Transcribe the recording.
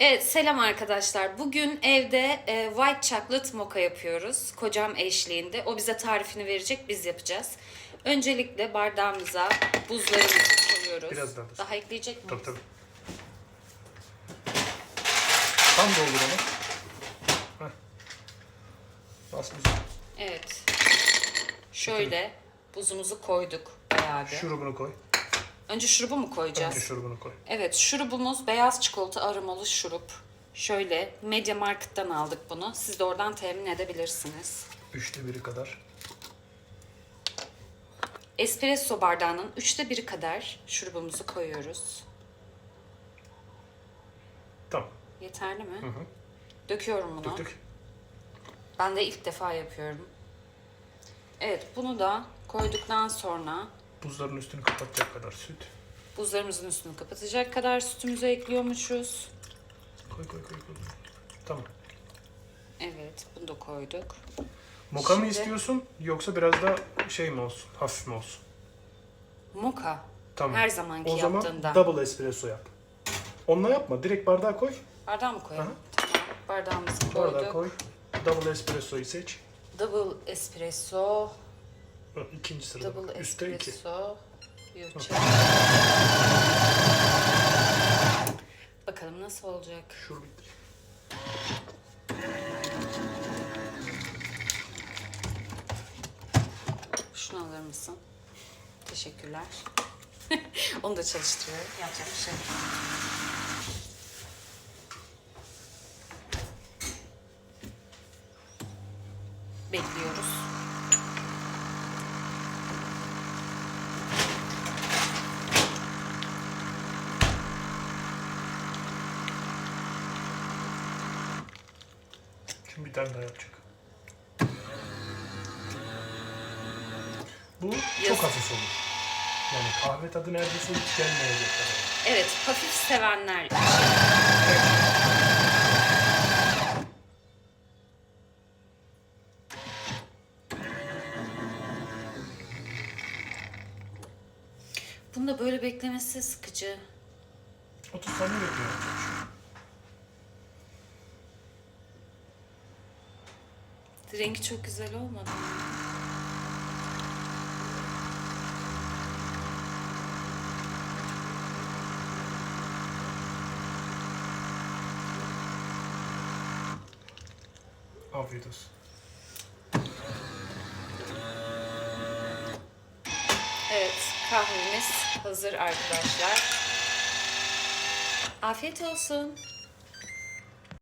Evet selam arkadaşlar. Bugün evde e, white chocolate mocha yapıyoruz. Kocam eşliğinde. O bize tarifini verecek biz yapacağız. Öncelikle bardağımıza buzlarımızı koyuyoruz. Biraz daha. Daha ekleyecek miyiz? Tabii tabii. Tam doldur onu. Heh. Bas bizi. Evet. Şöyle buzumuzu koyduk bayağı bir. Şurubunu koy. Önce şurubu mu koyacağız? Önce şurubunu koy. Evet şurubumuz beyaz çikolata aromalı şurup. Şöyle Media Market'tan aldık bunu. Siz de oradan temin edebilirsiniz. Üçte biri kadar. Espresso bardağının üçte biri kadar şurubumuzu koyuyoruz. Tamam. Yeterli mi? Hı hı. Döküyorum bunu. Dök dök. Ben de ilk defa yapıyorum. Evet bunu da koyduktan sonra Buzların üstünü kapatacak kadar süt. buzlarımızın üstünü kapatacak kadar sütümüzü ekliyormuşuz. Koy koy koy koy. Tamam. Evet bunu da koyduk. Moka mı Şimdi- istiyorsun yoksa biraz da şey mi olsun? Hafif mi olsun? Moka. Tamam. Her zamanki o zaman yaptığından. double espresso yap. Onunla yapma. Direkt bardağa koy. Bardağı mı koyalım? Aha. Tamam. Bardağımızı koyduk. Bardağa koy. Double espressoyu seç. Double espresso. Hı, İkinci sırada. Double bak. Üstte iki. espresso. Bakalım nasıl olacak. Şur bitti. Şunu alır mısın? Teşekkürler. Onu da çalıştırıyorum. Yapacak bir şey yok. Bekliyoruz. Şimdi bir tane daha yapacak. Bu çok hafif olur. Yani kahve tadı neredeyse hiç gelmeyecek kadar. Evet, hafif sevenler için. Bunda böyle beklemesi sıkıcı. 30 saniye bekliyor. Rengi çok güzel olmadı mı? Afiyet olsun. Evet, kahvemiz hazır arkadaşlar. Afiyet olsun.